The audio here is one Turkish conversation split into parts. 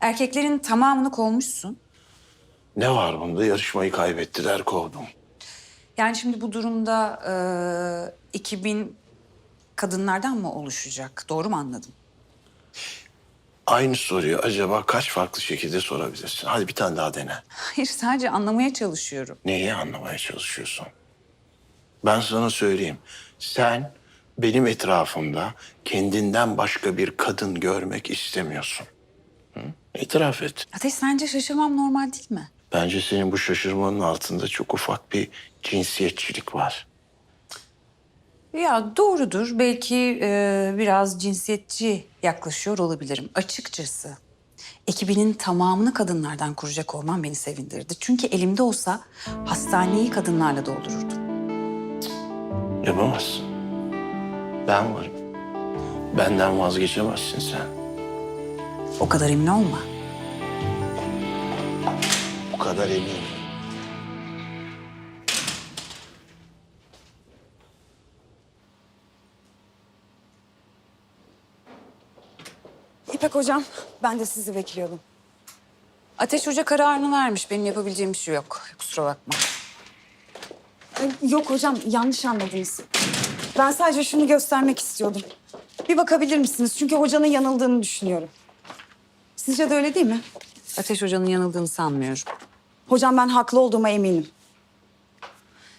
Erkeklerin tamamını kovmuşsun. Ne var bunda? Yarışmayı kaybettiler, kovdum. Yani şimdi bu durumda e, 2000 kadınlardan mı oluşacak? Doğru mu anladım? Aynı soruyu acaba kaç farklı şekilde sorabilirsin? Hadi bir tane daha dene. Hayır sadece anlamaya çalışıyorum. Neyi anlamaya çalışıyorsun? Ben sana söyleyeyim. Sen benim etrafımda kendinden başka bir kadın görmek istemiyorsun. Hı? İtiraf et. Ateş sence şaşırmam normal değil mi? Bence senin bu şaşırmanın altında çok ufak bir cinsiyetçilik var. Ya doğrudur. Belki e, biraz cinsiyetçi yaklaşıyor olabilirim. Açıkçası ekibinin tamamını kadınlardan kuracak olman beni sevindirdi. Çünkü elimde olsa hastaneyi kadınlarla doldururdum. Yapamazsın. Ben varım. Benden vazgeçemezsin sen. O kadar emin olma. Bu kadar eminim. İpek hocam, ben de sizi bekliyordum. Ateş Hoca kararını vermiş. Benim yapabileceğim bir şey yok. Kusura bakma. Yok hocam yanlış anladınız. Ben sadece şunu göstermek istiyordum. Bir bakabilir misiniz? Çünkü hocanın yanıldığını düşünüyorum. Sizce de öyle değil mi? Ateş Hoca'nın yanıldığını sanmıyorum. Hocam ben haklı olduğuma eminim.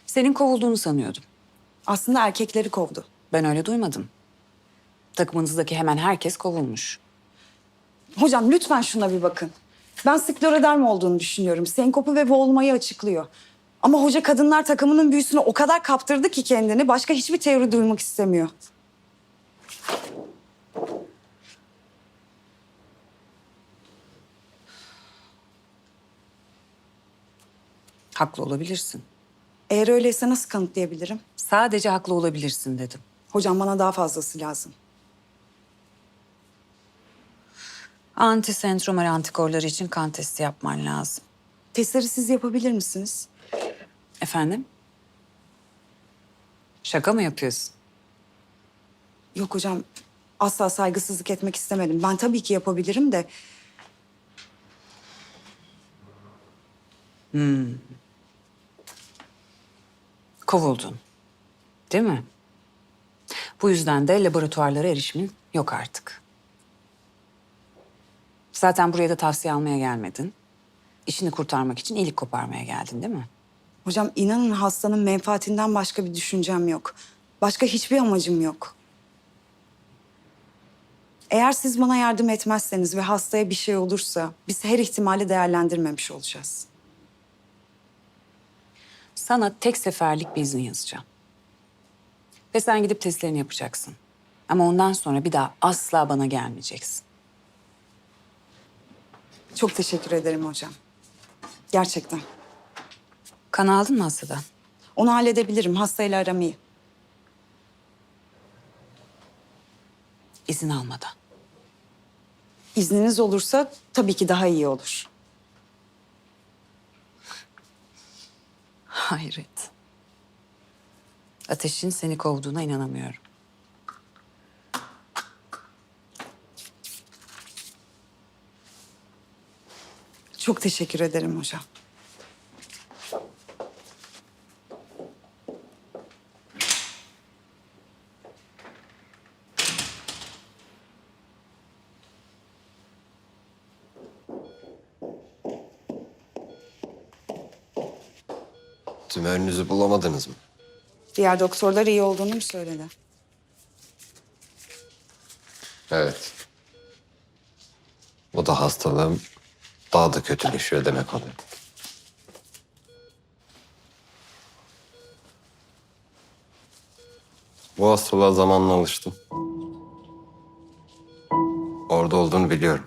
Senin kovulduğunu sanıyordum. Aslında erkekleri kovdu. Ben öyle duymadım. Takımınızdaki hemen herkes kovulmuş. Hocam lütfen şuna bir bakın. Ben skleroderm olduğunu düşünüyorum. Senkopu ve boğulmayı açıklıyor. Ama hoca kadınlar takımının büyüsüne o kadar kaptırdı ki kendini başka hiçbir teori duymak istemiyor. Haklı olabilirsin. Eğer öyleyse nasıl kanıtlayabilirim? Sadece haklı olabilirsin dedim. Hocam bana daha fazlası lazım. Antisentromer antikorları için kan testi yapman lazım. Testleri siz yapabilir misiniz? Efendim? Şaka mı yapıyorsun? Yok hocam asla saygısızlık etmek istemedim. Ben tabii ki yapabilirim de Kovuldun. Değil mi? Bu yüzden de laboratuvarlara erişimin yok artık. Zaten buraya da tavsiye almaya gelmedin. İşini kurtarmak için iyilik koparmaya geldin değil mi? hocam inanın hastanın menfaatinden başka bir düşüncem yok. Başka hiçbir amacım yok. Eğer siz bana yardım etmezseniz ve hastaya bir şey olursa biz her ihtimali değerlendirmemiş olacağız. Sana tek seferlik bir izin yazacağım. Ve sen gidip testlerini yapacaksın. Ama ondan sonra bir daha asla bana gelmeyeceksin. Çok teşekkür ederim hocam. Gerçekten. Kan aldın mı hastadan? Onu halledebilirim. Hastayla aram iyi. İzin almadan. İzniniz olursa tabii ki daha iyi olur. Hayret. Ateşin seni kovduğuna inanamıyorum. Çok teşekkür ederim hocam. Tümörünüzü bulamadınız mı? Diğer doktorlar iyi olduğunu mu söyledi? Evet. Bu da hastalığım daha da kötüleşiyor demek oluyor. Bu hastalığa zamanla alıştım. Orada olduğunu biliyorum.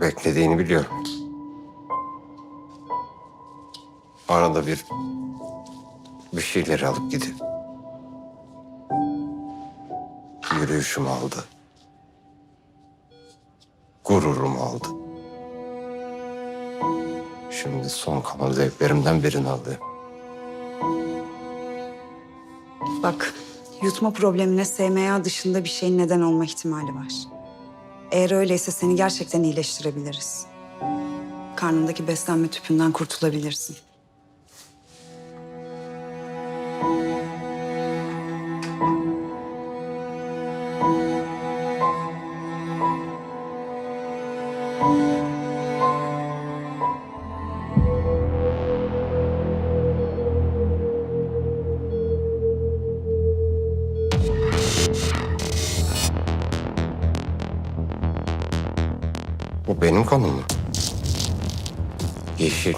Beklediğini biliyorum. Arada bir bir şeyleri alıp gidiyor. Yürüyüşümü aldı. Gururumu aldı. Şimdi son kalan zevklerimden birini aldı. Bak, yutma problemine SMA dışında bir şeyin neden olma ihtimali var. Eğer öyleyse seni gerçekten iyileştirebiliriz. Karnındaki beslenme tüpünden kurtulabilirsin. Benim kanım mı? Yeşil.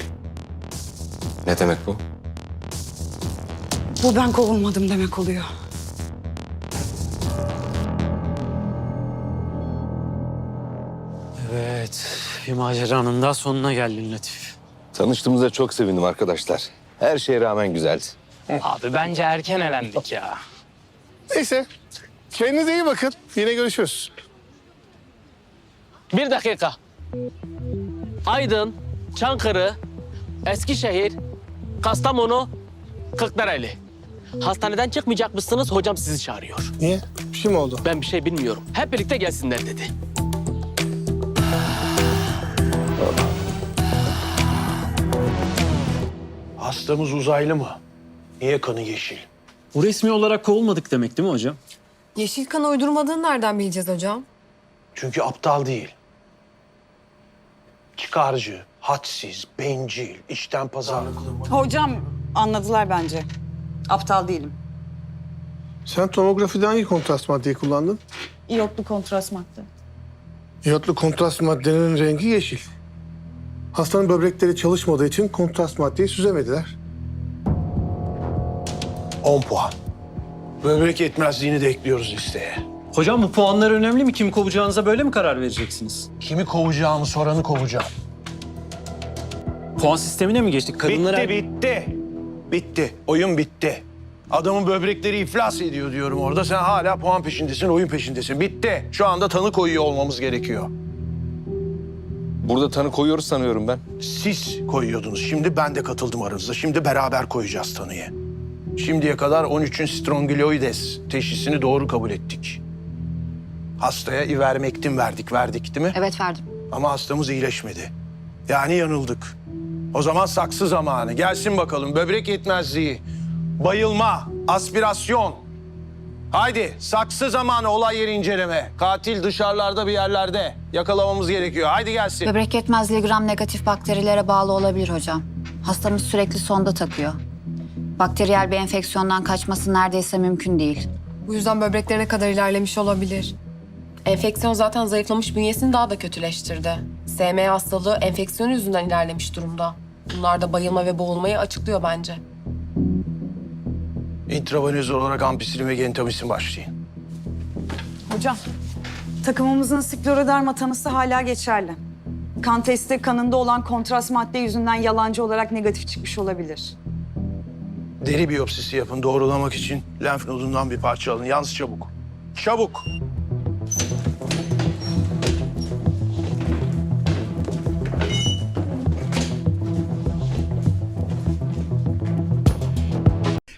Ne demek bu? Bu ben kovulmadım demek oluyor. Evet, bir maceranın daha sonuna geldin Latif. Tanıştığımıza çok sevindim arkadaşlar. Her şeye rağmen güzeldi. Abi bence erken elendik ya. Neyse. Kendinize iyi bakın. Yine görüşürüz. Bir dakika. Aydın, Çankırı, Eskişehir, Kastamonu, Kırklareli. Hastaneden çıkmayacakmışsınız, hocam sizi çağırıyor. Niye? Bir şey mi oldu? Ben bir şey bilmiyorum. Hep birlikte gelsinler dedi. Hastamız uzaylı mı? Niye kanı yeşil? Bu resmi olarak kovulmadık demek değil mi hocam? Yeşil kan uydurmadığını nereden bileceğiz hocam? Çünkü aptal değil. Çıkarcı, hadsiz, bencil, içten pazarlıklı. Hocam anladılar bence. Aptal değilim. Sen tomografide hangi kontrast maddeyi kullandın? İyotlu kontrast madde. İyotlu kontrast maddenin rengi yeşil. Hastanın böbrekleri çalışmadığı için kontrast maddeyi süzemediler. 10 puan. Böbrek yetmezliğini de ekliyoruz listeye. Hocam bu puanlar önemli mi? Kimi kovacağınıza böyle mi karar vereceksiniz? Kimi kovacağımı soranı kovacağım. Puan sistemine mi geçtik? Kadınlara... Bitti, bitti. Bitti. Oyun bitti. Adamın böbrekleri iflas ediyor diyorum orada. Sen hala puan peşindesin, oyun peşindesin. Bitti. Şu anda tanı koyuyor olmamız gerekiyor. Burada tanı koyuyoruz sanıyorum ben. Siz koyuyordunuz. Şimdi ben de katıldım aranızda. Şimdi beraber koyacağız tanıyı. Şimdiye kadar 13'ün strongyloides teşhisini doğru kabul ettik. Hastaya ivermektin verdik, verdik değil mi? Evet verdim. Ama hastamız iyileşmedi. Yani yanıldık. O zaman saksı zamanı. Gelsin bakalım böbrek yetmezliği, bayılma, aspirasyon. Haydi saksı zamanı olay yeri inceleme. Katil dışarılarda bir yerlerde. Yakalamamız gerekiyor. Haydi gelsin. Böbrek yetmezliği gram negatif bakterilere bağlı olabilir hocam. Hastamız sürekli sonda takıyor. Bakteriyel bir enfeksiyondan kaçması neredeyse mümkün değil. Bu yüzden böbreklerine kadar ilerlemiş olabilir. Enfeksiyon zaten zayıflamış bünyesini daha da kötüleştirdi. SMA hastalığı enfeksiyon yüzünden ilerlemiş durumda. Bunlar da bayılma ve boğulmayı açıklıyor bence. İntravenöz olarak ampisilim ve gentamisin başlayın. Hocam, takımımızın skleroderma tanısı hala geçerli. Kan testi kanında olan kontrast madde yüzünden yalancı olarak negatif çıkmış olabilir. Deri biyopsisi yapın doğrulamak için lenf nodundan bir parça alın. Yalnız çabuk. Çabuk.